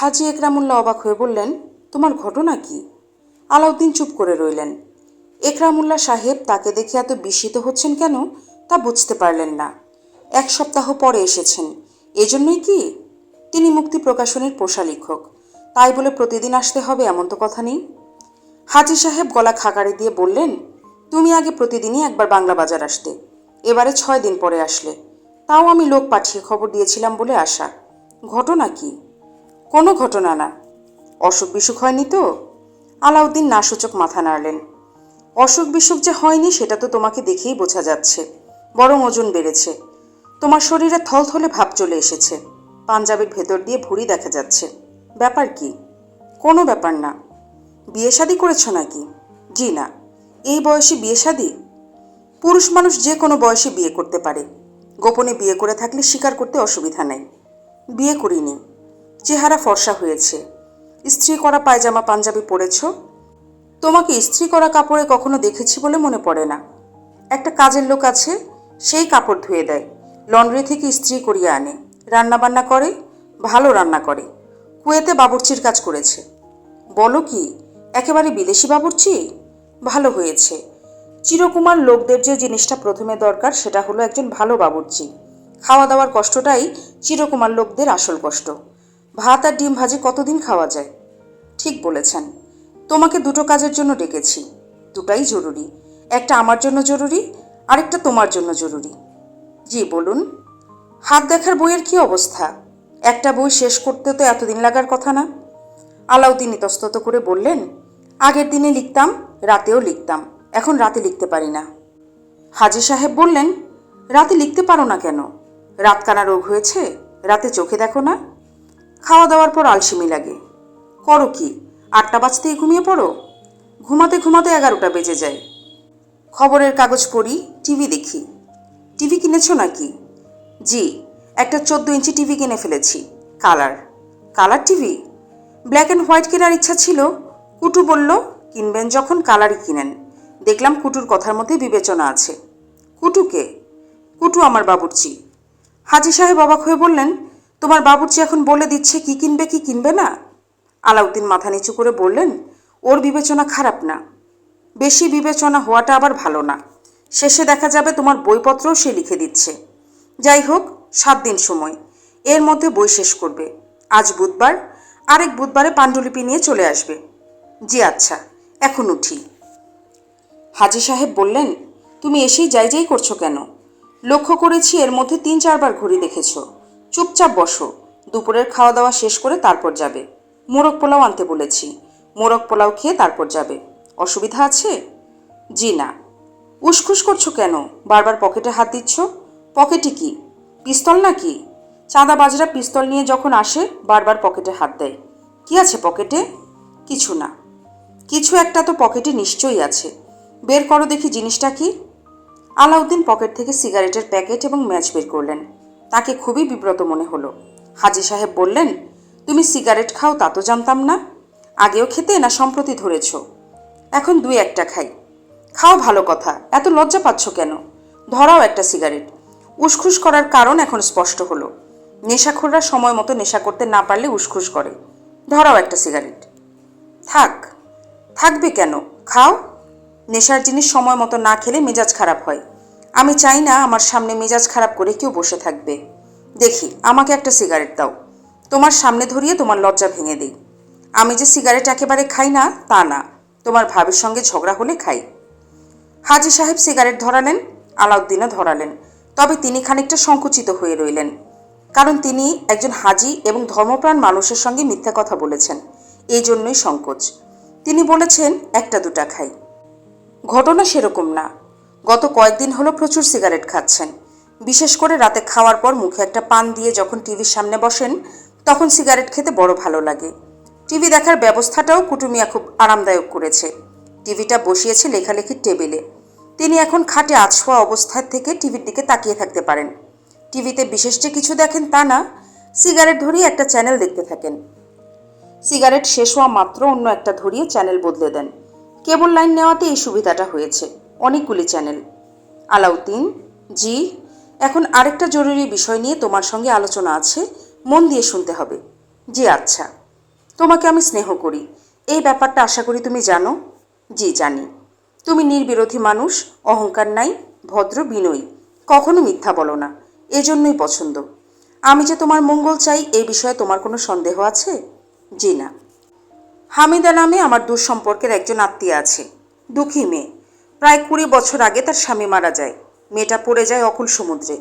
হাজি একরামুল্লাহ অবাক হয়ে বললেন, তোমার ঘটনা কি? আলাউদ্দিন চুপ করে রইলেন। একরামুল্লাহ সাহেব তাকে দেখে এত বিস্মিত হচ্ছেন কেন তা বুঝতে পারলেন না। এক সপ্তাহ পরে এসেছেন। এজন্যই কি? তিনি মুক্তি প্রকাশনের পোষা লেখক। তাই বলে প্রতিদিন আসতে হবে এমন তো কথা নেই। হাজি সাহেব গলা খাকারি দিয়ে বললেন, তুমি আগে প্রতিদিনই একবার বাংলা বাজার আসতে। এবারে ছয় দিন পরে আসলে। তাও আমি লোক পাঠিয়ে খবর দিয়েছিলাম বলে আসা ঘটনা কি? কোনো ঘটনা না। অসুখ বিসুখ হয়নি তো? আলাউদ্দিন নাসূচক মাথা নাড়লেন। অসুখ বিসুখ যে হয়নি সেটা তো তোমাকে দেখেই বোঝা যাচ্ছে। বরং ওজন বেড়েছে। তোমার শরীরে থলথলে ভাব চলে এসেছে। পাঞ্জাবের ভেতর দিয়ে ভুঁড়ি দেখা যাচ্ছে। ব্যাপার কি? কোনো ব্যাপার না। বিয়ে শাদি করেছ নাকি? জি না। এই বয়সে বিয়ে শাদি? পুরুষ মানুষ যে কোনো বয়সে বিয়ে করতে পারে। গোপনে বিয়ে করে থাকলে স্বীকার করতে অসুবিধা নেই। বিয়ে করিনি। চেহারা ফর্সা হয়েছে। ইস্ত্রি করা পায়জামা পাঞ্জাবি পরেছ? তোমাকে ইস্ত্রি করা কাপড়ে কখনো দেখেছি বলে মনে পড়ে না। একটা কাজের লোক আছে, সেই কাপড় ধুয়ে দেয়। লন্ড্রি থেকে ইস্ত্রি করিয়ে আনে। রান্না বান্না করে, ভালো রান্না করে। কুয়েতে বাবুর্চির কাজ করেছে। বলো কি, একেবারে বিদেশি বাবুর্চি? ভালো হয়েছে। চিরকুমার লোকদের যে জিনিসটা প্রথমে দরকার, সেটা হলো একজন ভালো বাবুর্চি। খাওয়া দাওয়ার কষ্টটাই চিরকুমার লোকদের আসল কষ্ট। ভাত আর ডিম ভাজি কতদিন খাওয়া যায়? ঠিক বলেছেন। তোমাকে দুটো কাজের জন্য ডেকেছি। দুটাই জরুরি। একটা আমার জন্য জরুরি, আরেকটা তোমার জন্য জরুরি। জি, বলুন। হাত দেখার বইয়ের কি অবস্থা? একটা বই শেষ করতে তো এতদিন লাগার কথা না। আলাউদ্দিন ইতস্তত করে বললেন, আগের দিনে লিখতাম, রাতেও লিখতাম। এখন রাতে লিখতে পারি না। হাজি সাহেব বললেন, রাতে লিখতে পারো না কেন? রাতকানা রোগ হয়েছে, রাতে চোখে দেখো না। খাওয়া দাওয়ার পর আলসেমি লাগে। করো কি? আটটা বাজতেই ঘুমিয়ে পড়ো? ঘুমাতে ঘুমাতে এগারোটা বেজে যায়। খবরের কাগজ পড়ি, টিভি দেখি। টিভি কিনেছো নাকি? জি, একটা চোদ্দ ইঞ্চি টিভি কিনে ফেলেছি। Colour. Colour TV? Black and white কেনার ইচ্ছা ছিল। কুটু বলল, কিনবেন যখন কালারই কিনেন। দেখলাম কুটুর কথার মধ্যে বিবেচনা আছে। কুটুকে? কুটু আমার বাবুর্চি। হাজি সাহেব অবাক হয়ে বললেন তোমার বাবুর্চি এখন বলে দিচ্ছে কি কিনবে কি কিনবে না? আলাউদ্দিন মাথা নিচু করে বললেন, ওর বিবেচনা খারাপ না। বেশি বিবেচনা হওয়াটা আবার ভালো না। শেষে দেখা যাবে তোমার বইপত্রও সে লিখে দিচ্ছে। যাই হোক, সাত দিন সময়। এর মধ্যে বই শেষ করবে। আজ বুধবার, আরেক বুধবারে পাণ্ডুলিপি নিয়ে চলে আসবে। জি আচ্ছা এখন উঠি। হাজি সাহেব বললেন, তুমি এসেই যাই যাই করছ কেন? লক্ষ্য করেছি এর মধ্যে তিন চারবার ঘড়ি দেখেছ। চুপচাপ বসো। দুপুরের খাওয়া দাওয়া শেষ করে তারপর যাবে। মোরগ পোলাও আনতে বলেছি। মোরগ পোলাও খেয়ে তারপর যাবে। অসুবিধা আছে? জি না। উসখুস করছ কেন? বারবার পকেটে হাত দিচ্ছ? পকেটে কি? পিস্তল নাকি? চাঁদাবাজরা পিস্তল নিয়ে যখন আসে, বারবার পকেটে হাত দেয়। কি আছে পকেটে? কিছু না। কিছু একটা তো পকেটে নিশ্চয়ই আছে। বের করো দেখি জিনিসটা কি? আলাউদ্দিন পকেট থেকে সিগারেটের প্যাকেট এবং ম্যাচ বের করলেন। তাকে খুবই বিব্রত মনে হলো। হাজি সাহেব বললেন, তুমি সিগারেট খাও, তা তো জানতাম না। আগেও খেতে না সম্প্রতি ধরেছ। এখন দুই একটা খাই। খাও ভালো কথা, এত লজ্জা পাচ্ছ কেন? ধরাও একটা সিগারেট। উসখুস করার কারণ এখন স্পষ্ট হলো। নেশাখোররা সময় মতো নেশা করতে না পারলে উসখুস করে। ধরাও একটা সিগারেট। থাক, থাকবে কেন? খাও। নেশার জিনিস সময় মতো না খেলে মেজাজ খারাপ হয়। আমি চাই না আমার সামনে মেজাজ খারাপ করে কেউ বসে থাকবে। দেখি, আমাকে একটা সিগারেট দাও। তোমার সামনে ধরিয়ে তোমার লজ্জা ভেঙে দিই। আমি যে সিগারেট একেবারে খাই না, তা না। তোমার ভাবির সঙ্গে ঝগড়া হলে খাই। হাজি সাহেব সিগারেট ধরালেন, আলাউদ্দিনও ধরালেন। তবে তিনি খানিকটা সংকুচিত হয়ে রইলেন। কারণ তিনি একজন হাজি এবং ধর্মপ্রাণ মানুষের সঙ্গে মিথ্যা কথা বলেছেন। এই জন্যই সংকোচ। তিনি বলেছেন, একটা দুটা খাই। ঘটনা সেরকম না। গত কয়েকদিন হলো প্রচুর সিগারেট খাচ্ছেন। বিশেষ করে রাতে খাওয়ার পর মুখে একটা পান দিয়ে যখন টিভির সামনে বসেন, তখন সিগারেট খেতে বড় ভালো লাগে। টিভি দেখার ব্যবস্থাটাও কুটুমিয়া খুব আরামদায়ক করেছে। টিভিটা বসিয়েছে লেখালেখির টেবিলে। তিনি এখন খাটে আছোয়া অবস্থার থেকে টিভির দিকে তাকিয়ে থাকতে পারেন। টিভিতে বিশেষ যে কিছু দেখেন তা না, সিগারেট ধরিয়ে একটা চ্যানেল দেখতে থাকেন। সিগারেট শেষ হওয়া মাত্র অন্য একটা ধরিয়ে চ্যানেল বদলে দেন। কেবল লাইন নেওয়াতে এই সুবিধাটা হয়েছে। অনেকগুলি চ্যানেল। আলাউদ্দিন, জি, এখন আরেকটা জরুরি বিষয় নিয়ে তোমার সঙ্গে আলোচনা আছে, মন দিয়ে শুনতে হবে। জি আচ্ছা। তোমাকে আমি স্নেহ করি। এই ব্যাপারটা আশা করি তুমি জানো? জি, জানি। তুমি নির্বিরোধী মানুষ, অহংকার নাই, ভদ্র, বিনয়ী। কখনো মিথ্যা বলো না। এজন্যই পছন্দ। আমি যে তোমার মঙ্গল চাই, এই বিষয়ে তোমার কোনো সন্দেহ আছে? জি, না। হামিদা নামে আমার দূর সম্পর্কের একজন আত্মীয় আছে। দুঃখী মেয়ে। প্রায় কুড়ি বছর আগে তার স্বামী মারা যায়। মেয়েটা পড়ে যায় অকুল সমুদ্রে।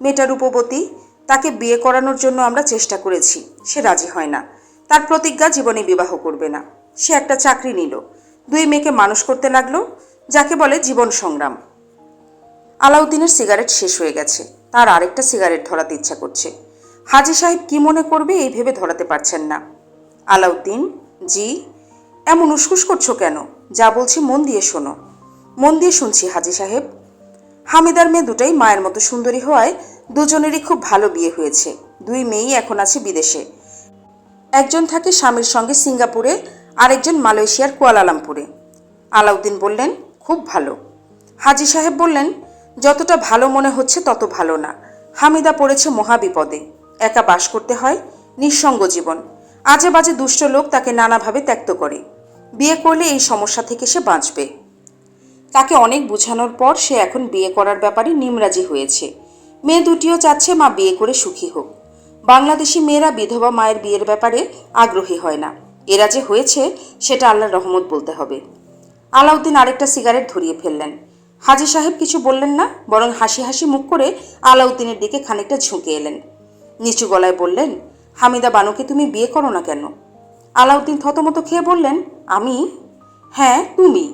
মেয়েটা রূপবতী তাকে বিয়ে করানোর জন্য আমরা চেষ্টা করেছি, সে রাজি হয় না। তার প্রতিজ্ঞা জীবনে বিবাহ করবে না। সে একটা চাকরি নিল। দুই মেয়েকে মানুষ করতে লাগল, যাকে বলে জীবন সংগ্রাম। আলাউদ্দিনের সিগারেট শেষ হয়ে গেছে। তার আরেকটা সিগারেট ধরাতে ইচ্ছা করছে। হাজি সাহেব কি মনে করবে এই ভেবে ধরাতে পারছেন না। আলাউদ্দিন, জি, এমন উসকুস করছ কেন? যা বলছি মন দিয়ে শোনো। মন দিয়ে শুনছি, হাজি সাহেব। হামিদার মেয়ে দুটাই মায়ের মতো সুন্দরী হওয়ায় দুজনেরই খুব ভালো বিয়ে হয়েছে। দুই মেয়েই এখন আছে বিদেশে। একজন থাকে স্বামীর সঙ্গে সিঙ্গাপুরে, আরেকজন মালয়েশিয়ার কুয়ালালামপুরে। আলাউদ্দিন বললেন, খুব ভালো। হাজি সাহেব বললেন, যতটা ভালো মনে হচ্ছে তত ভালো না। হামিদা পড়েছে মহাবিপদে। একা বাস করতে হয়, নিঃসঙ্গ জীবন। আজে বাজে দুষ্ট লোক তাকে নানাভাবে ত্যক্ত করে। বিয়ে করলে এই সমস্যা থেকে সে বাঁচবে। তাকে অনেক বোঝানোর পর সে এখন বিয়ে করার ব্যাপারে নিমরাজি হয়েছে। মেয়ে দুটিও চাচ্ছে মা বিয়ে করে সুখী হোক। বাংলাদেশি মেয়েরা বিধবা মায়ের বিয়ের ব্যাপারে আগ্রহী হয় না। এরা যে হয়েছে, সেটা আল্লাহর রহমত বলতে হবে। আলাউদ্দিন আরেকটা সিগারেট ধরিয়ে ফেললেন। হাজি সাহেব কিছু বললেন না, বরং হাসি হাসি মুখ করে আলাউদ্দিনের দিকে খানিকটা ঝুঁকে এলেন। নিচু গলায় বললেন, হামিদা বানুকে তুমি বিয়ে করো না কেন? আলাউদ্দিন থতমত খেয়ে বললেন, আমি? হ্যাঁ তুমি।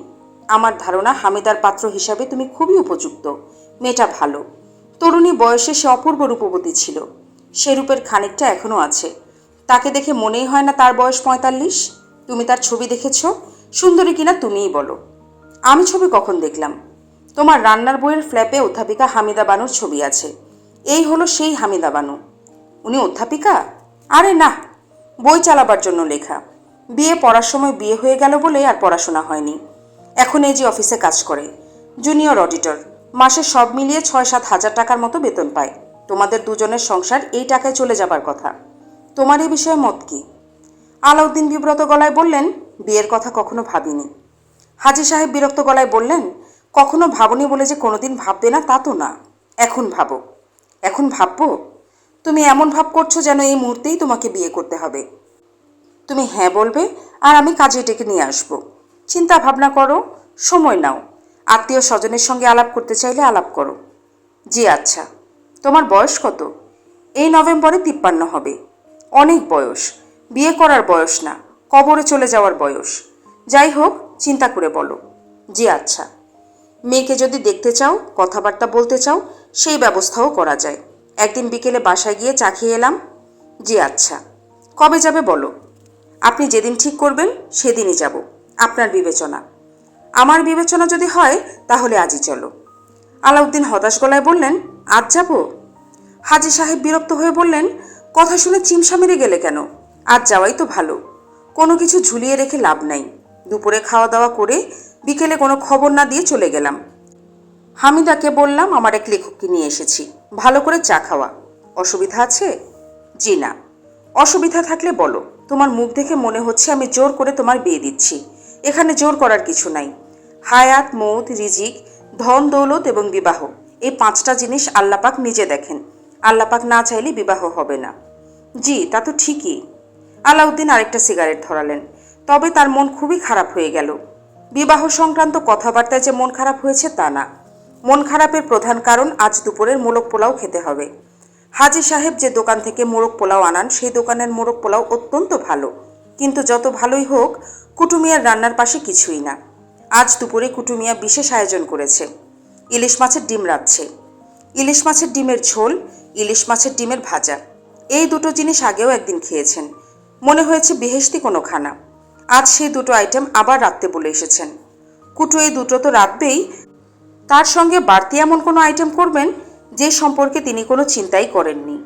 আমার ধারণা হামিদার পাত্র হিসাবে তুমি খুবই উপযুক্ত। মেয়েটা ভালো। তরুণী বয়সে সে অপূর্ব রূপবতী ছিল। সে রূপের খানিকটা এখনও আছে। তাকে দেখে মনেই হয় না তার বয়স পঁয়তাল্লিশ। তুমি তার ছবি দেখেছ? সুন্দরী কিনা তুমিই বলো। আমি ছবি কখন দেখলাম? তোমার রান্নার বইয়ের ফ্ল্যাপে অধ্যাপিকা হামিদা বানুর ছবি আছে। এই হলো সেই হামিদা বানু। উনি অধ্যাপিকা? আরে না, বই চালাবার জন্য লেখা। বিয়ে পড়ার সময় বিয়ে হয়ে গেল বলে আর পড়াশোনা হয়নি। এখন এই যে অফিসে কাজ করে। জুনিয়র অডিটর মাসে সব মিলিয়ে ছয় সাত হাজার টাকার মতো বেতন পায়। তোমাদের দুজনের সংসার এই টাকায় চলে যাবার কথা। তোমার এই বিষয়ে মত কি? আলাউদ্দিন বিব্রত গলায় বললেন, বিয়ের কথা কখনো ভাবিনি। হাজি সাহেব বিরক্ত গলায় বললেন, কখনো ভাবনি বলে যে কোনোদিন ভাববে না তা তো না। এখন ভাবো। এখন ভাববো? তুমি এমন ভাব করছ যেন এই মুহূর্তেই তোমাকে বিয়ে করতে হবে। তুমি হ্যাঁ বলবে, আর আমি কাজে ডেকে নিয়ে আসব। চিন্তা ভাবনা করো, সময় নাও। আত্মীয় স্বজনের সঙ্গে আলাপ করতে চাইলে আলাপ করো। জি আচ্ছা তোমার বয়স কত? এই নভেম্বরে তিপ্পান্ন হবে। অনেক বয়স, বিয়ে করার বয়স না, কবরে চলে যাওয়ার বয়স। যাই হোক, চিন্তা করে বলো। জি আচ্ছা মেয়েকে যদি দেখতে চাও, কথাবার্তা বলতে চাও, সেই ব্যবস্থাও করা যায়। একদিন বিকেলে বাসায় গিয়ে চা খেয়ে এলাম। জি আচ্ছা কবে যাবে বলো? আপনি যেদিন ঠিক করবেন, সেদিনই যাব। আপনার বিবেচনা। আমার বিবেচনা যদি হয়, তাহলে আজই চলো। আলাউদ্দিন হতাশ গলায় বললেন, আজ যাব? হাজি সাহেব বিরক্ত হয়ে বললেন, কথা শুনে চিমসা মেরে গেলে কেন? আজ যাওয়াই তো ভালো। কোনো কিছু ঝুলিয়ে রেখে লাভ নাই। দুপুরে খাওয়া দাওয়া করে বিকেলে কোনো খবর না দিয়ে চলে গেলাম। হামিদাকে বললাম, আমার এক লেখককে নিয়ে এসেছি। ভালো করে চা খাওয়া। অসুবিধা আছে? জি না। অসুবিধা থাকলে বলো। তোমার মুখ দেখে মনে হচ্ছে আমি জোর করে তোমার বিয়ে দিচ্ছি। এখানে জোর করার কিছু নাই। হায়াত, মৌত, রিজিক, ধন, দৌলত এবং বিবাহ। এই পাঁচটা জিনিস আল্লাপাক নিজে দেখেন। আল্লাপাক না চাইলে বিবাহ হবে না। জি, তা তো ঠিকই। আলাউদ্দিন আরেকটা সিগারেট ধরালেন। তবে তার মন খুবই খারাপ হয়ে গেল। বিবাহ সংক্রান্ত কথাবার্তায় যে মন খারাপ হয়েছে তা না। মন খারাপের প্রধান কারণ আজ দুপুরের মোরগ পোলাও খেতে হবে। হাজি সাহেব যে দোকান থেকে মোরগ পোলাও আনান, সেই দোকানের মোরগ পোলাও অত্যন্ত ভালো। কিন্তু যত ভালোই হোক কুটুমিয়ার রান্নার পাশে কিছুই না। আজ দুপুরে কুটুমিয়া বিশেষ আয়োজন করেছে। ইলিশ মাছের ডিম রাঁধছে। ইলিশ মাছের ডিমের ঝোল, ইলিশ মাছের ডিমের ভাজা। এই দুটো জিনিস আগেও একদিন খেয়েছেন। মনে হয়েছে বেহেশতি কোনো খানা আজ সেই দুটো আইটেম আবার রাখতে বলে এসেছেন। কুটু এই দুটো তো রাখবেই তার সঙ্গে বাড়তি এমন কোনো আইটেম করবেন, যে সম্পর্কে তিনি কোনো চিন্তাই করেননি।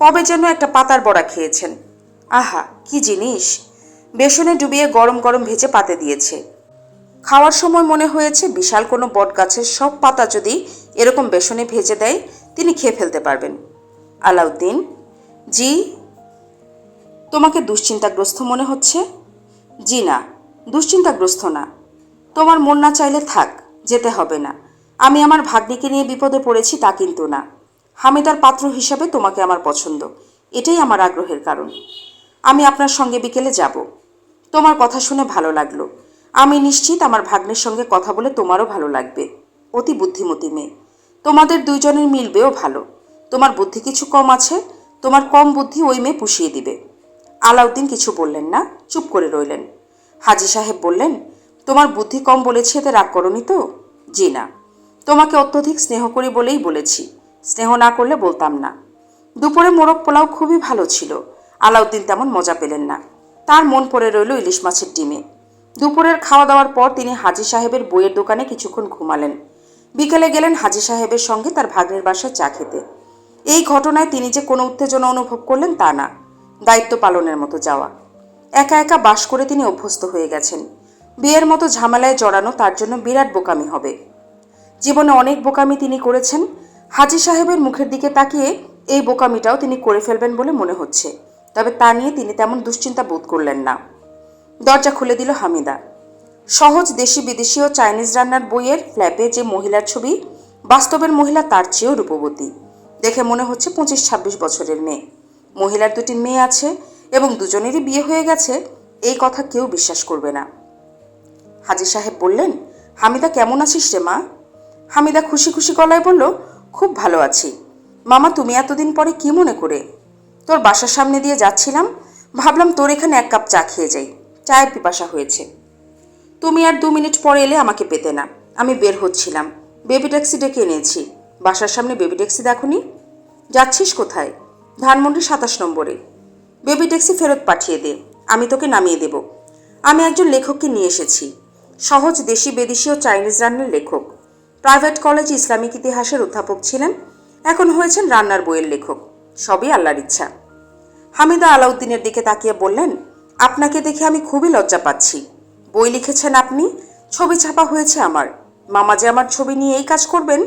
কবে যেন একটা পাতার বড়া খেয়েছেন। আহা, কি জিনিস! বেসনে ডুবিয়ে গরম গরম ভেজে পাতে দিয়েছে। খাওয়ার সময় মনে হয়েছে বিশাল কোনো বট গাছের সব পাতা যদি এরকম বেসনে ভেজে দেয়, তিনি খেয়ে ফেলতে পারবেন। আলাউদ্দিন, জি, তোমাকে দুশ্চিন্তাগ্রস্ত মনে হচ্ছে? জি না, দুশ্চিন্তাগ্রস্ত না। তোমার মন না চাইলে থাক, যেতে হবে না। আমি আমার ভাগ্নিকে নিয়ে বিপদে পড়েছি তা কিন্তু না। হামিদার পাত্র হিসাবে তোমাকে আমার পছন্দ। এটাই আমার আগ্রহের কারণ। আমি আপনার সঙ্গে বিকেলে যাব। তোমার কথা শুনে ভালো লাগল। আমি নিশ্চিত আমার ভাগ্নের সঙ্গে কথা বলে তোমারও ভালো লাগবে। অতি বুদ্ধিমতী মেয়ে। তোমাদের দুইজনের মিলবেও ভালো। তোমার বুদ্ধি কিছু কম আছে, তোমার কম বুদ্ধি ওই মেয়ে পুষিয়ে দিবে। আলাউদ্দিন কিছু বললেন না, চুপ করে রইলেন। হাজি সাহেব বললেন, তোমার বুদ্ধি কম বলেছি, এতে রাগ করনি তো? জি না। তোমাকে অত্যধিক স্নেহ করি বলেই বলেছি। স্নেহ না করলে বলতাম না। দুপুরে মোরগ পোলাও খুবই ভালো ছিল। আলাউদ্দিন তেমন মজা পেলেন না। তার মন পড়ে রইল ইলিশ মাছের ডিমে। দুপুরের খাওয়া দাওয়ার পর তিনি হাজি সাহেবের বইয়ের দোকানে কিছুক্ষণ ঘুমালেন। বিকেলে গেলেন হাজি সাহেবের সঙ্গে তার ভাগ্নের বাসায় চা খেতে। এই ঘটনায় তিনি যে কোনো উত্তেজনা অনুভব করলেন তা না। দায়িত্ব পালনের মতো যাওয়া। একা একা বাস করে তিনি অভ্যস্ত হয়ে গেছেন। বিয়ের মতো ঝামেলায় জড়ানো তার জন্য বিরাট বোকামি হবে। জীবনে অনেক বোকামি তিনি করেছেন। হাজি সাহেবের মুখের দিকে তাকিয়ে এই বোকামিটাও তিনি করে ফেলবেন বলে মনে হচ্ছে। তবে তা নিয়ে তিনি তেমন দুশ্চিন্তা বোধ করলেন না। দরজা খুলে দিল হামিদা। সহজ দেশি বিদেশি ও চাইনিজ রান্নার বইয়ের ফ্ল্যাপে যে মহিলার ছবি, বাস্তবের মহিলা তার চেয়েও রূপবতী। দেখে মনে হচ্ছে পঁচিশ ছাব্বিশ বছরের মেয়ে। মহিলার দুটি মেয়ে আছে এবং দুজনেরই বিয়ে হয়ে গেছে, এই কথা কেউ বিশ্বাস করবে না। হাজি সাহেব বললেন, হামিদা, কেমন আছিস রে মা? হামিদা খুশি খুশি গলায় বলল, খুব ভালো আছি। মামা, তুমি এতদিন পরে কি মনে করে তোর বাসার সামনে দিয়ে যাচ্ছিলাম। ভাবলাম তোর এখানে এক কাপ চা খেয়ে যাই। চায়ের পিপাসা হয়েছে। তুমি আর দু মিনিট পরে এলে আমাকে পেতে না। আমি বের হচ্ছিলাম। বেবি ট্যাক্সি ডেকে এনেছি। বাসার সামনে বেবি ট্যাক্সি দেখুনি? যাচ্ছিস কোথায়? ধানমন্ডি সাতাশ নম্বরে। বেবি ট্যাক্সি ফেরত পাঠিয়ে দে। আমি তোকে নামিয়ে দেব। আমি একজন লেখককে নিয়ে এসেছি। সহজ দেশি বিদেশি ও চাইনিজ রান্নার লেখক। প্রাইভেট কলেজ ইসলামিক ইতিহাসের অধ্যাপক ছিলেন। এখন হয়েছেন রান্নার বইয়ের লেখক। সবই আল্লাহর ইচ্ছা। হামিদা আলাউদ্দিনের দিকে তাকিয়ে বললেন, আপনাকে দেখে আমি খুবই লজ্জা পাচ্ছি। বই লিখেছেন আপনি? ছবি ছাপা হয়েছে আমার। মামা যে আমার ছবি নিয়ে এই কাজ করবেন,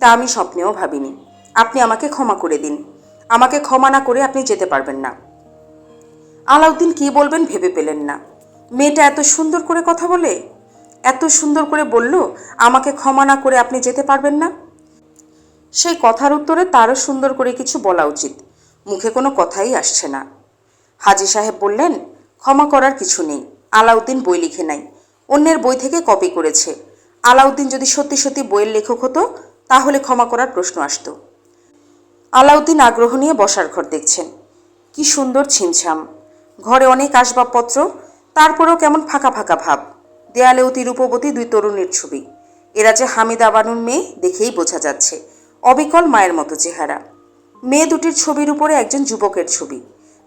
তা আমি স্বপ্নেও ভাবিনি। আপনি আমাকে ক্ষমা করে দিন। আমাকে ক্ষমা না করে আপনি যেতে পারবেন না। আলাউদ্দিন কি বলবেন ভেবে পেলেন না। মেয়েটা এত সুন্দর করে কথা বলে, এত সুন্দর করে বলল, আমাকে ক্ষমা না করে আপনি যেতে পারবেন না? সেই কথার উত্তরে তারও সুন্দর করে কিছু বলা উচিত। মুখে কোনো কথাই আসছে না। হাজি সাহেব বললেন, ক্ষমা করার কিছু নেই, আলাউদ্দিন বই লিখে নাই। অন্যের বই থেকে কপি করেছে। আলাউদ্দিন যদি সত্যি সত্যি বইয়ের লেখক হতো, তাহলে ক্ষমা করার প্রশ্ন আসতো। আলাউদ্দিন আগ্রহ নিয়ে বসার ঘর দেখছেন। কি সুন্দর ছিমছাম। ঘরে অনেক আসবাবপত্র, তারপরেও কেমন ফাঁকা ফাঁকা ভাব। দেয়ালে অতি রূপবতী দুই তরুণীর ছবি। এরা যে হামিদা বানুর মেয়ে, দেখেই বোঝা যাচ্ছে। অবিকল মায়ের মতো চেহারা। মেয়ে দুটির ছবির উপরে একজন যুবকের ছবি।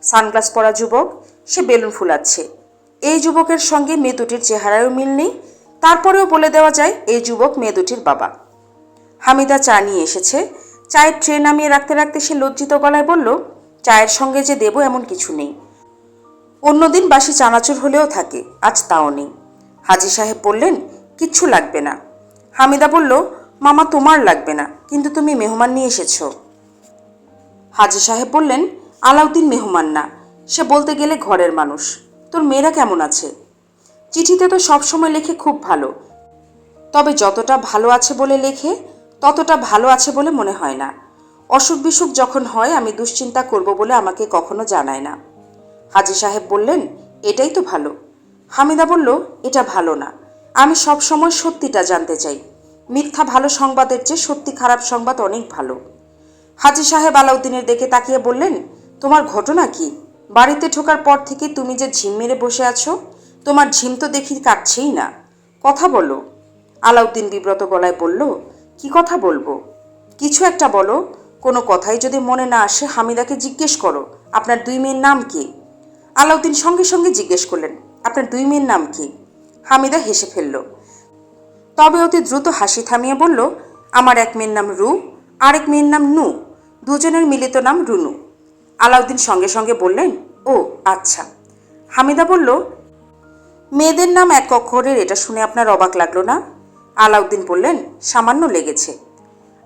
সানগ্লাস পরা যুবক, সে বেলুন ফুলাচ্ছে। এই যুবকের সঙ্গে মেয়ে দুটির চেহারায়ও মিল নেই। তারপরেও বলে দেওয়া যায়, এই যুবক মেয়ে দুটির বাবা। হামিদা চা নিয়ে এসেছে। চায়ের ট্রে নামিয়ে রাখতে রাখতে সে লজ্জিত গলায় বলল, চায়ের সঙ্গে যে দেবো এমন কিছু নেই। অন্যদিন বাসি চানাচুর হলেও থাকে, আজ তাও নেই। হাজি সাহেব বললেন, কিচ্ছু লাগবে না। হামিদা বলল মামা তোমার লাগবে না, কিন্তু তুমি মেহমান নিয়ে এসেছ। হাজি সাহেব বললেন, আলাউদ্দিন মেহমান না, সে বলতে গেলে ঘরের মানুষ। তোর মেয়েরা কেমন আছে? চিঠিতে তো সবসময় লেখে খুব ভালো। তবে যতটা ভালো আছে বলে লেখে, ততটা ভালো আছে বলে মনে হয় না। অসুখ বিসুখ যখন হয়, আমি দুশ্চিন্তা করব বলে আমাকে কখনো জানায় না। হাজি সাহেব বললেন, এটাই তো ভালো। হামিদা বলল, এটা ভালো না। আমি সব সময় সত্যিটা জানতে চাই। মিথ্যা ভালো সংবাদের চেয়ে সত্যি খারাপ সংবাদ অনেক ভালো। হাজি সাহেব আলাউদ্দিনের দিকে তাকিয়ে বললেন, তোমার ঘটনা কি? বাড়িতে ঢোকার পর থেকে তুমি যে ঝিম মেরে বসে আছো, তোমার ঝিম তো দেখি কাটছেই না। কথা বলো। আলাউদ্দিন বিব্রত গলায় বলল, কি কথা বলব? কিছু একটা বলো। কোনো কথাই যদি মনে না আসে হামিদাকে জিজ্ঞেস করো, আপনার দুই মেয়ের নাম কি? আলাউদ্দিন সঙ্গে সঙ্গে জিজ্ঞেস করলেন, আপনার দুই মেয়ের নাম কি? হামিদা হেসে ফেলল তবে অতি দ্রুত হাসি থামিয়ে বলল, আমার এক মেয়ের নাম রু, আরেক মেয়ের নাম নু, দুজনের মিলিত নাম রুনু। আলাউদ্দিন সঙ্গে সঙ্গে বললেন, ও আচ্ছা। হামিদা বলল, মেয়েদের নাম এক অক্ষরের, এটা শুনে আপনার অবাক লাগল না? আলাউদ্দিন বললেন, সামান্য লেগেছে।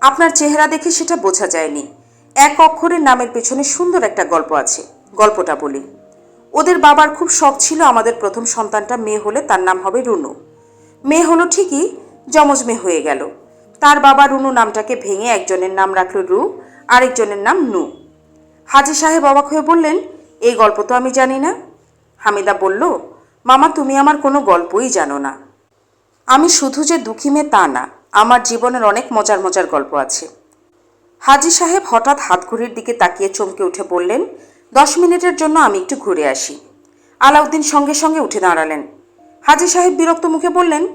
আপনার চেহারা দেখে সেটা বোঝা যায়নি। এক অক্ষরের নামের পেছনে সুন্দর একটা গল্প আছে, গল্পটা বলি। ওদের বাবার খুব শখ ছিল আমাদের প্রথম সন্তানটা মেয়ে হলে তার নাম হবে রুনু। মেয়ে হলো ঠিকই যমজ মেয়ে হয়ে গেল। তার বাবা রুনু নামটাকে ভেঙে একজনের নাম রাখল রু, আরেকজনের নাম নু। হাজি সাহেব অবাক হয়ে বললেন, এই গল্প তো আমি জানি না। হামিদা বলল, মামা, তুমি আমার কোনো গল্পই জানো না। আমি শুধু যে দুঃখী মেয়ে তা না, আমার জীবনের অনেক মজার মজার গল্প আছে। হাজি সাহেব হঠাৎ হাতঘড়ির দিকে তাকিয়ে চমকে উঠে বললেন, দশ মিনিটের জন্য আমি একটু ঘুরে আসি। আলাউদ্দিন সঙ্গে সঙ্গে উঠে দাঁড়ালেন। হাজি সাহেব বিরক্ত মুখে বললেন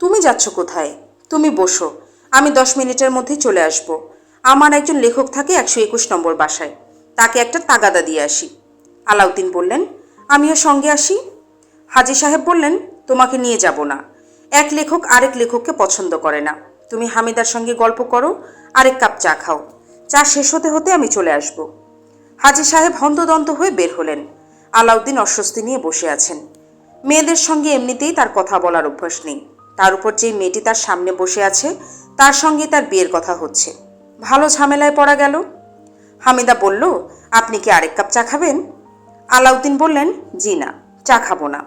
তুমি যাচ্ছ কোথায়? তুমি বসো। আমি দশ মিনিটের মধ্যেই চলে আসব। আমার একজন লেখক থাকে একশো একুশ নম্বর বাসায়। তাকে একটা তাগাদা দিয়ে আসি। আলাউদ্দিন বললেন, আমিও সঙ্গে আসি? হাজি সাহেব বললেন, তোমাকে নিয়ে যাব না। এক লেখক আরেক লেখককে পছন্দ করে না। তুমি হামিদার সঙ্গে গল্প করো, আরেক কাপ চা খাও। চা শেষ হতে হতে আমি চলে আসব। হাজি সাহেব হন্তদন্ত হয়ে বের হলেন। আলাউদ্দিন অস্বস্তি নিয়ে বসে আছেন। মেয়েদের সঙ্গে এমনিতেই তার কথা বলার অভ্যাস নেই। তার উপর যেই মেয়েটি তার সামনে বসে আছে, তার সঙ্গে তার বিয়ের কথা হচ্ছে। ভালো ঝামেলায় পড়া গেল। হামিদা বলল, আপনি কি আরেক কাপ চা খাবেন? আলাউদ্দিন বললেন, জি না, চা খাব না।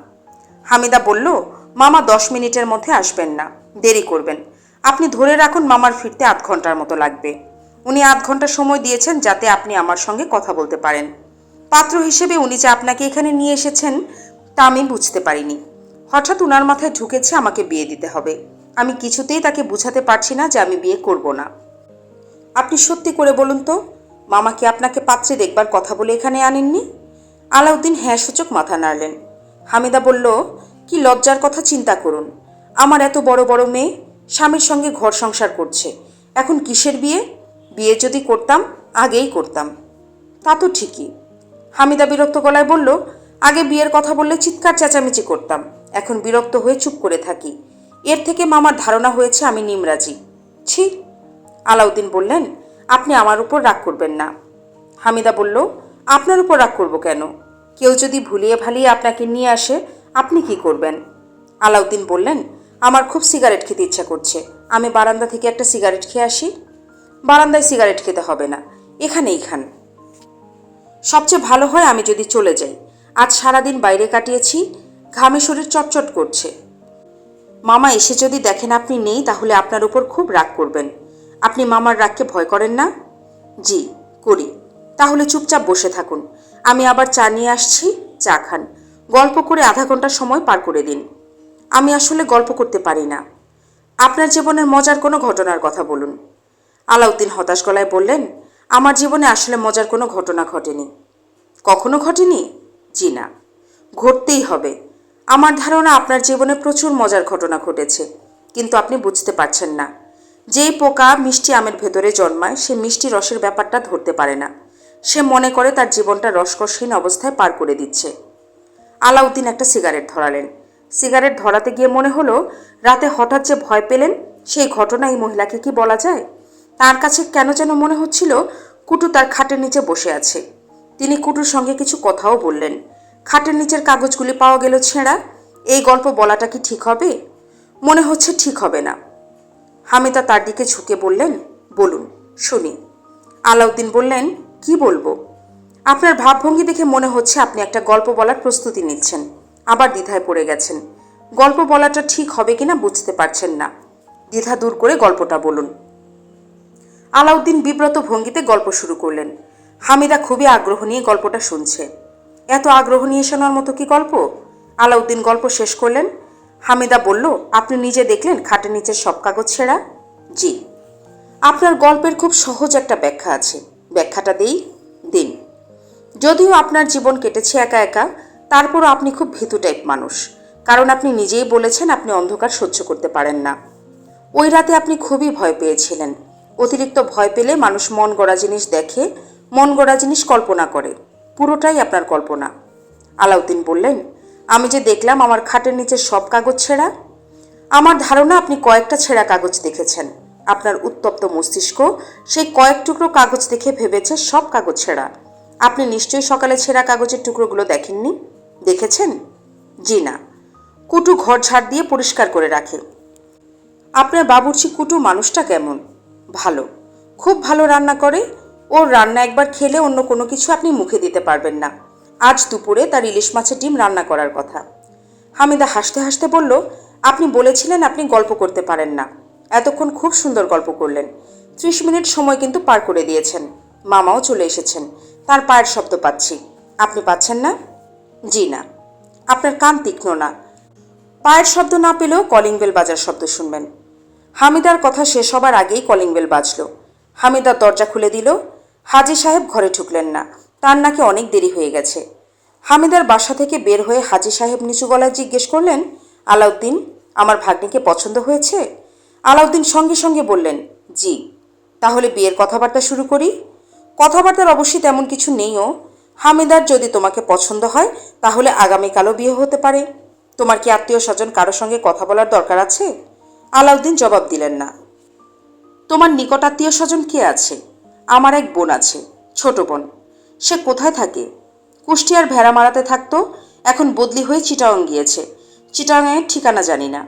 হামিদা বলল, মামা দশ মিনিটের মধ্যে আসবেন না, দেরি করবেন। আপনি ধরে রাখুন মামার ফিরতে আধ ঘণ্টার মতো লাগবে। উনি আধ ঘণ্টা সময় দিয়েছেন যাতে আপনি আমার সঙ্গে কথা বলতে পারেন। পাত্র হিসেবে উনি যে আপনাকে এখানে নিয়ে এসেছেন, তা আমি বুঝতে পারিনি। হঠাৎ উনার মাথায় ঢুকেছে আমাকে বিয়ে দিতে হবে। আমি কিছুতেই তাকে বুঝাতে পারছি না যে আমি বিয়ে করব না। আপনি সত্যি করে বলুন তো, মামা কি আপনাকে পাত্রে দেখবার কথা বলে এখানে আনেননি? আলাউদ্দিন হ্যাঁ সূচক মাথা নাড়লেন। হামিদা বলল, কি লজ্জার কথা চিন্তা করুন। আমার এত বড় বড় মেয়ে স্বামীর সঙ্গে ঘর সংসার করছে। এখন কিসের বিয়ে? বিয়ে যদি করতাম, আগেই করতাম। তা তো ঠিকই। হামিদা বিরক্ত গলায় বলল, আগে বিয়ের কথা বললে চিৎকার চেঁচামেচি করতাম। এখন বিরক্ত হয়ে চুপ করে থাকি। এর থেকে মামার ধারণা হয়েছে আমি নিমরাজি। ছি, আলাউদ্দিন বললেন, আপনি আমার উপর রাগ করবেন না। হামিদা বলল, আপনার উপর রাগ করব কেন? কেউ যদি ভুলিয়ে ভালিয়ে আপনাকে নিয়ে আসে, আপনি কি করবেন? আলাউদ্দিন বললেন, আমার খুব সিগারেট খেতে ইচ্ছা করছে। আমি বারান্দা থেকে একটা সিগারেট খেয়ে আসি। বারান্দায় সিগারেট খেতে হবে না, এখানেই খান। সবচেয়ে ভালো হয় আমি যদি চলে যাই। আজ সারাদিন বাইরে কাটিয়েছি ঘামে শরীর চটচট করছে। মামা, এসে যদি দেখেন আপনি নেই, তাহলে আপনার উপর খুব রাগ করবেন। আপনি মামার রাগকে ভয় করেন না? জি, করি। তাহলে চুপচাপ বসে থাকুন। আমি আবার চা নিয়ে আসছি, চা খান। গল্প করে আধা ঘণ্টা সময় পার করে দিন। আমি আসলে গল্প করতে পারি না। আপনার জীবনের মজার কোনো ঘটনার কথা বলুন। আলাউদ্দিন হতাশ গলায় বললেন, আমার জীবনে আসলে মজার কোনো ঘটনা ঘটেনি। কখনো ঘটেনি? জি না। ঘটতেই হবে। আমার ধারণা আপনার জীবনে প্রচুর মজার ঘটনা ঘটেছে, কিন্তু আপনি বুঝতে পারছেন না। যেই পোকা মিষ্টি আমের ভেতরে জন্মায়, সে মিষ্টি রসের ব্যাপারটা ধরতে পারে না। সে মনে করে তার জীবনটা রসকসহীন অবস্থায় পার করে দিচ্ছে। আলাউদ্দিন একটা সিগারেট ধরালেন। সিগারেট ধরাতে গিয়ে মনে হলো, রাতে হঠাৎ যে ভয় পেলেন, সেই ঘটনা এই মহিলাকে কি বলা যায়? তার কাছে কেন যেন মনে হচ্ছিল, কুটু তার খাটের নিচে বসে আছে। তিনি কুটুর সঙ্গে কিছু কথাও বললেন। খাটের নিচের কাগজগুলি পাওয়া গেল ছেঁড়া। এই গল্প বলাটা কি ঠিক হবে? মনে হচ্ছে ঠিক হবে না। হামিদা তার দিকে ঝুঁকে বললেন, বলুন, শুনি। আলাউদ্দিন বললেন, কি বলব? আপনার ভাবভঙ্গি দেখে মনে হচ্ছে আপনি একটা গল্প বলার প্রস্তুতি নিচ্ছেন, আবার দ্বিধায় পড়ে গেছেন। গল্প বলাটা ঠিক হবে কিনা বুঝতে পারছেন না। দ্বিধা দূর করে গল্পটা বলুন। আলাউদ্দিন বিব্রত ভঙ্গিতে গল্প শুরু করলেন। হামিদা খুবই আগ্রহ নিয়ে গল্পটা শুনছে। এত আগ্রহ নিয়ে শোনার মতো কি গল্প? আলাউদ্দিন গল্প শেষ করলেন। হামিদা বলল, আপনি নিজে দেখলেন খাটের নিচের সব কাগজ ছেঁড়া? জি। আপনার গল্পের খুব সহজ একটা ব্যাখ্যা আছে। ব্যাখ্যাটা দেই, দিন। যদিও আপনার জীবন কেটেছে একা একা, তারপরও আপনি খুব ভীতু টাইপ মানুষ। কারণ আপনি নিজেই বলেছেন আপনি অন্ধকার সহ্য করতে পারেন না। ওই রাতে আপনি খুবই ভয় পেয়েছিলেন। অতিরিক্ত ভয় পেলে মানুষ মন গড়া জিনিস দেখে, মন গড়া জিনিস কল্পনা করে। পুরোটাই আপনার কল্পনা। আলাউদ্দিন বললেন, আমি যে দেখলাম আমার খাটের নিচে সব কাগজ ছেঁড়া, আমার ধারণা আপনি কয়েকটা ছেঁড়া কাগজ দেখেছেন। আপনার উত্তপ্ত মস্তিষ্ক সেই কয়েক টুকরো কাগজ দেখে ভেবেছে সব কাগজ ছেঁড়া। আপনি নিশ্চয়ই সকালে ছেঁড়া কাগজের টুকরোগুলো দেখেননি? দেখেছেন? জি না। কুটু ঘর ঝাড় দিয়ে পরিষ্কার করে রাখে। আপনার বাবুর্চি কুটু মানুষটা কেমন? ভালো। খুব ভালো রান্না করে ওর রান্না একবার খেলে অন্য কোনো কিছু আপনি মুখে দিতে পারবেন না। আজ দুপুরে তার ইলিশ মাছের ডিম রান্না করার কথা। হামিদা হাসতে হাসতে বলল, আপনি বলেছিলেন আপনি গল্প করতে পারেন না। এতক্ষণ খুব সুন্দর গল্প করলেন। ত্রিশ মিনিট সময় কিন্তু পার করে দিয়েছেন। মামাও চলে এসেছেন। তার পায়ের শব্দ পাচ্ছি। আপনি পাচ্ছেন না? জি না। আপনার কান তীক্ষ্ণ না। পায়ের শব্দ না পেলেও কলিং বেল বাজার শব্দ শুনবেন। হামিদার কথা শেষ হবার আগেই কলিং বেল বাজল। হামিদার দরজা খুলে দিল। হাজি সাহেব ঘরে ঢুকলেন না। তার নাকি অনেক দেরি হয়ে গেছে। হামিদার বাসা থেকে বের হয়ে হাজি সাহেব নিচু গলায় জিজ্ঞেস করলেন, আলাউদ্দিন, আমার ভাগ্নিকে পছন্দ হয়েছে? আলাউদ্দিন সঙ্গে সঙ্গে বললেন, জি, তাহলে বিয়ের কথাবার্তা শুরু করি। কথাবার্তার অবশ্যই তেমন কিছু নেইও হামিদার, যদি তোমাকে পছন্দ হয়, তাহলে আগামীকালও বিয়ে হতে পারে। তোমার কি আত্মীয় স্বজন কারোর সঙ্গে কথা বলার দরকার আছে? আলাউদ্দিন জবাব দিলেন না। তোমার নিকট আত্মীয় স্বজন কে আছে? আমার এক বোন আছে, ছোট বোন। সে কোথায় থাকে? কুষ্টিয়ার ভেড়া মারাতে থাকতো, এখন বদলি হয়ে চিটাং গিয়েছে। চিটাংয়ের ঠিকানা জানি না।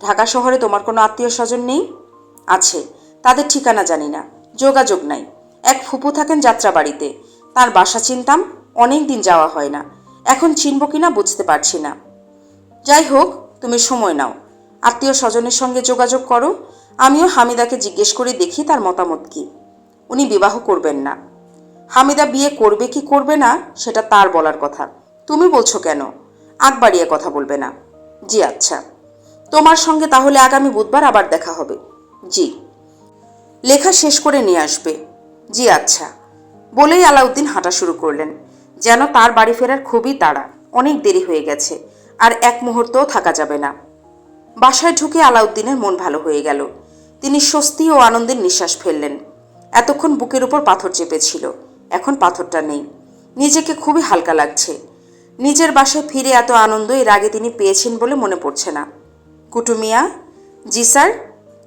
ঢাকা শহরে তোমার কোনো আত্মীয় স্বজন নেই? আছে, তাদের ঠিকানা জানি না, যোগাযোগ নাই। এক ফুপু থাকেন যাত্রাবাড়িতে। তার বাসা চিনতাম অনেক দিন যাওয়া হয় না। এখন চিনব কিনা বুঝতে পারছি না। যাই হোক, তুমি সময় নাও। আত্মীয় স্বজনের সঙ্গে যোগাযোগ করো। আমিও হামিদাকে জিজ্ঞেস করে দেখি তার মতামত কি। উনি বিবাহ করবেন না। হামিদা বিয়ে করবে কি করবে না, সেটা তার বলার কথা। তুমি বলছো কেন? আগ বাড়িয়ে কথা বলবে না। জি আচ্ছা। তোমার সঙ্গে তাহলে আগামী বুধবার আবার দেখা হবে। জি। লেখা শেষ করে নিয়ে আসবে। জি আচ্ছা। বলেই আলাউদ্দিন হাঁটা শুরু করলেন। যেন তার বাড়ি ফেরার খুবই তাড়া। অনেক দেরি হয়ে গেছে। আর এক মুহূর্তও থাকা যাবে না। বাসায় ঢুকে আলাউদ্দিনের মন ভালো হয়ে গেল। তিনি স্বস্তি ও আনন্দের নিঃশ্বাস ফেললেন। এতক্ষণ বুকের উপর পাথর চেপেছিল। এখন পাথরটা নেই। নিজেকে খুবই হালকা লাগছে। নিজের বাসায় ফিরে এত আনন্দ এর আগে তিনি পেয়েছেন বলে মনে পড়ছে না। কুটুমিয়া জি স্যার,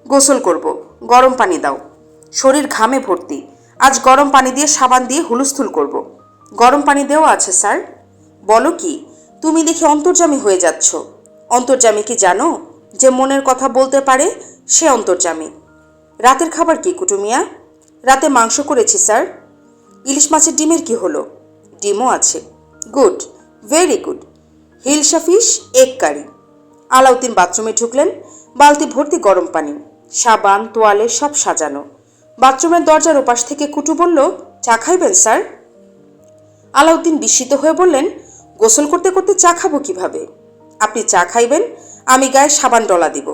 গোসল করব। গরম পানি দাও। শরীর ঘামে ভর্তি। আজ গরম পানি দিয়ে সাবান দিয়ে হুলুস্থুল করব। গরম পানি দেওয়া আছে, স্যার। বলো কি, তুমি দেখি অন্তর্জামী হয়ে যাচ্ছ। অন্তর্জামী কি জানো? যে মনের কথা বলতে পারে সে অন্তর্জামী। রাতের খাবার কি কুটুমিয়া রাতে মাংস করেছি, স্যার। ইলিশ মাছের ডিমের কি হলো? ডিমও আছে। Good, very good. Hilsa fish, egg curry. Alauddin বাথরুমে ঢুকলেন, বালতি ভর্তি গরম পানি, সাবান, তোয়ালে সব সাজানো। বাথরুমের দরজার ওপাশ থেকে কুটু বলল, চা খাইবেন, স্যার? আলাউদ্দিন বিস্মিত হয়ে বললেন, গোসল করতে করতে চা খাব কীভাবে? আপনি চা খাইবেন, আমি গায়ে সাবান ডলা দিব।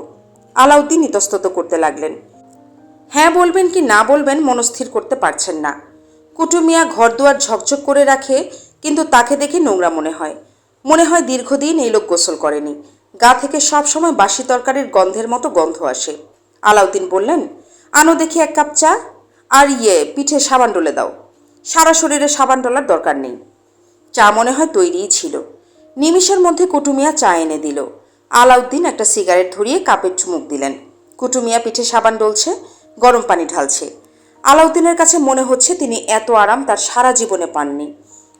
আলাউদ্দিন ইতস্তত করতে লাগলেন। হ্যাঁ বলবেন কি না বলবেন মনস্থির করতে পারছেন না। কুটুমিয়া ঘর দুয়ার ঝকঝক করে রাখে, কিন্তু তাকে দেখে নোংরা মনে হয়। মনে হয় দীর্ঘদিন এই লোক গোসল করেনি। গা থেকে সব সময় বাসি তরকারির গন্ধের মতো গন্ধ আসে। আলাউদ্দিন বললেন, আনো দেখি এক কাপ চা আর ইয়ে পিঠে সাবান ডলে দাও। সারা শরীরে সাবান ডলার দরকার নেই। চা মনে হয় তৈরিই ছিল। নিমিষের মধ্যে কুটুমিয়া চা এনে দিল। আলাউদ্দিন একটা সিগারেট ধরিয়ে কাপের চুমুক দিলেন। কুটুমিয়া পিঠে সাবান ডলছে গরম পানি ঢালছে। আলাউদ্দিনের কাছে মনে হচ্ছে তিনি এত আরাম তার সারা জীবনে পাননি।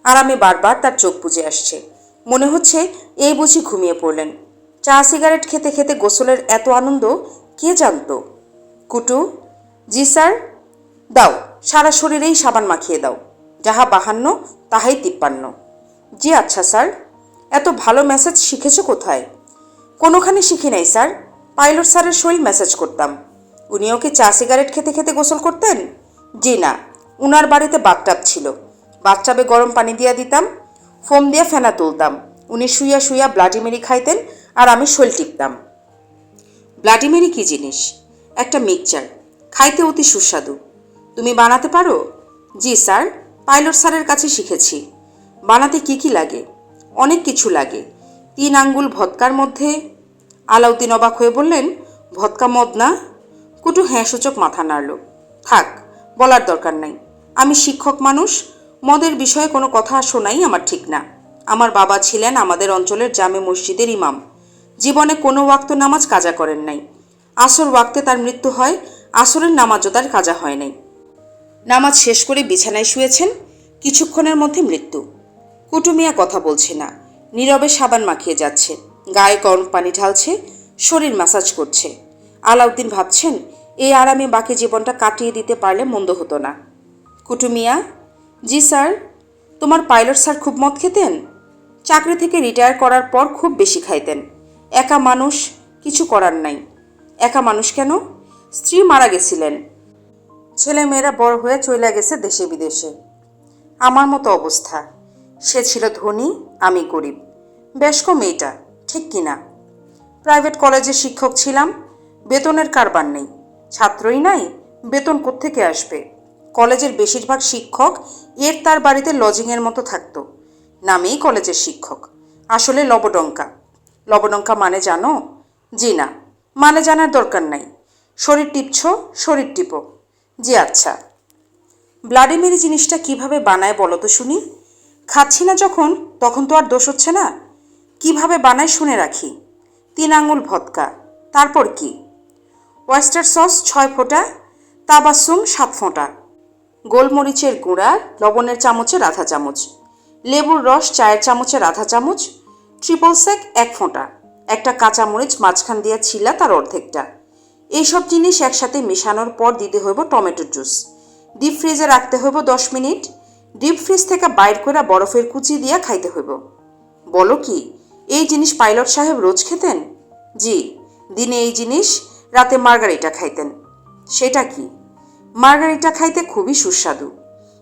আরামে বারবার তার চোখ বুজে আসছে। মনে হচ্ছে এই বুঝি ঘুমিয়ে পড়লেন। চা, সিগারেট খেতে খেতে গোসলের এত আনন্দ কে জানতো? কুটু, জি স্যার, দাও, সারা শরীরেই সাবান মাখিয়ে দাও। যাহা বাহান্ন, তাহাই তিপ্পান্ন। জি আচ্ছা স্যার, এত ভালো মেসেজ শিখেছ কোথায়? কোনোখানে শিখি নাই স্যার। পাইলট স্যারের শরীর মেসেজ করতাম। উনিও কি চা সিগারেট খেতে খেতে গোসল করতেন? জি না, উনার বাড়িতে বাথটাব ছিল। বাথটাবে গরম পানি দিয়া দিতাম, ফোম দিয়ে ফেনা তুলতাম। উনি শুইয়া শুইয়া ব্লাডি মেরি খাইতেন আর আমি শৈল টিপতাম। ব্লাডি মেরি কী জিনিস? একটা মিক্সচার, খাইতে অতি সুস্বাদু। তুমি বানাতে পারো? জি স্যার, পাইলট স্যারের কাছে শিখেছি। বানাতে কি কি লাগে? অনেক কিছু লাগে। তিন আঙ্গুল ভৎকার মধ্যে, আলাউদ্দিন অবাক হয়ে বললেন ভৎকা মদ না? কুটু হ্যাঁ সূচক মাথা নাড়ল। থাক, বলার দরকার নাই। আমি শিক্ষক মানুষ, মদের বিষয়ে কোনো কথা শোনাই আমার ঠিক না। আমার বাবা ছিলেন আমাদের অঞ্চলের জামে মসজিদের ইমাম। জীবনে কোনো ওয়াক্ত নামাজ কাজা করেন নাই। আসর ওয়াক্তে তার মৃত্যু হয়, আসরের নামাজও তার কাজা হয় নাই। নামাজ শেষ করে বিছানায় শুয়েছেন, কিছুক্ষণের মধ্যে মৃত্যু। কুটুমিয়া কথা বলছে না, নীরবে সাবান মাখিয়ে যাচ্ছে, গায়ে গরম পানি ঢালছে, শরীর ম্যাসাজ করছে। আলাউদ্দিন ভাবছেন এই আরামে বাকি জীবনটা কাটিয়ে দিতে পারলে মন্দ হতো না। কুটুমিয়া জি স্যার, তোমার পাইলট স্যার খুব মদ খেতেন? চাকরি থেকে রিটায়ার করার পর খুব বেশি খাইতেন। একা মানুষ, কিছু করার নাই। একা মানুষ কেন? স্ত্রী মারা গেছিলেন। ছেলে মেয়েরা বড় হয়ে চলে গেছে দেশে বিদেশে। আমার মতো অবস্থা। সে ছিল ধনী, আমি গরিব। কম মেয়েটা, ঠিক কিনা? প্রাইভেট কলেজে শিক্ষক ছিলাম, বেতনের কারবার নেই। ছাত্রই নাই, বেতন কোত্থেকে আসবে? কলেজের বেশিরভাগ শিক্ষক এর তার বাড়িতে লজিংয়ের মতো থাকতো। নামেই কলেজের শিক্ষক। আসলে লবডঙ্কা। লবডঙ্কা মানে জানো? জি না মানে জানার দরকার নাই। শরীর টিপছ, শরীর টিপো। জি আচ্ছা। ব্লাডি মেরি জিনিসটা কীভাবে বানায় বলো তো শুনি? খাচ্ছি না যখন, তখন তো আর দোষ হচ্ছে না। কীভাবে বানায় শুনে রাখি? তিন আঙুল ভদকা। তারপর কি? ওয়েস্টার সস ছয় ফোঁটা, তাবাসুম সাত ফোঁটা। গোলমরিচের গুঁড়া, লবণের চামচের আধা চামচ। লেবুর রস, চায়ের চামচের আধা চামচ। ট্রিপল সেক, এক ফোঁটা। একটা কাঁচামরিচ মাঝখান দিয়া ছিলা তার অর্ধেকটা। এইসব জিনিস একসাথে মেশানোর পর দিতে হইব টমেটোর জুস। ডিপ ফ্রিজে রাখতে হইব দশ মিনিট। ডিপ ফ্রিজ থেকে বাইর করে বরফের কুচি দিয়া খাইতে হইব। বলো কি, এই জিনিস পাইলট সাহেব রোজ খেতেন? জি, দিনে এই জিনিস রাতে মার্গারিটা খাইতেন। সেটা কি? মার্গারিটা খাইতে খুবই সুস্বাদু।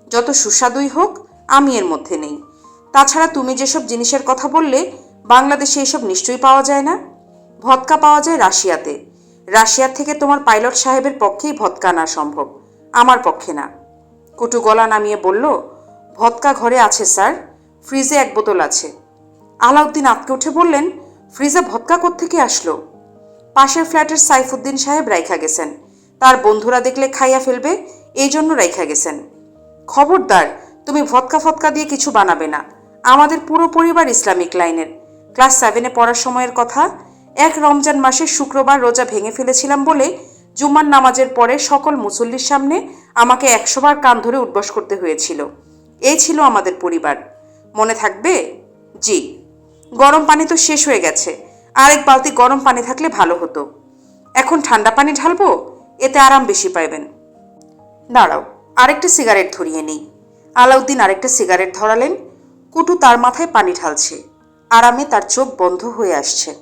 যত সুস্বাদুই হোক, আমি এর মধ্যে নেই। তাছাড়া তুমি যেসব জিনিসের কথা বললে, বাংলাদেশে এসব নিশ্চয়ই পাওয়া যায় না? ভদকা পাওয়া যায় রাশিয়াতে। রাশিয়ার থেকে তোমার পাইলট সাহেবের পক্ষেই ভদকা আনা সম্ভব, আমার পক্ষে না। কুটু গলা নামিয়ে বলল, ভদকা ঘরে আছে, স্যার। ফ্রিজে এক বোতল আছে। আলাউদ্দিন আটকে উঠে বললেন, ফ্রিজে ভদকা থেকে আসলো? পাশের ফ্ল্যাটের সাইফুদ্দিন সাহেব রাইখা গেছেন। তার বন্ধুরা দেখলে খাইয়া ফেলবে, এই জন্য রাইখা গেছেন। খবরদার, তুমি ভদকা ফদকা দিয়ে কিছু বানাবে না। আমাদের পুরো পরিবার ইসলামিক লাইনের। ক্লাস সেভেনে পড়ার সময়ের কথা, এক রমজান মাসে শুক্রবার রোজা ভেঙে ফেলেছিলাম বলে জুম্মার নামাজের পরে সকল মুসল্লির সামনে আমাকে একশোবার কান ধরে উঠবস করতে হয়েছিল। এই ছিল আমাদের পরিবার। মনে থাকবে? জি। গরম পানি তো শেষ হয়ে গেছে। আরেক বালতি গরম পানি থাকলে ভালো হতো। এখন ঠান্ডা পানি ঢালবো, এতে আরাম বেশি পাইবেন। দাঁড়াও, আরেকটা সিগারেট ধরিয়ে নেই। আলাউদ্দিন আরেকটা সিগারেট ধরালেন, কুটু তার মাথায় পানি ঢালছে। আরামে তার চোখ বন্ধ হয়ে আসছে।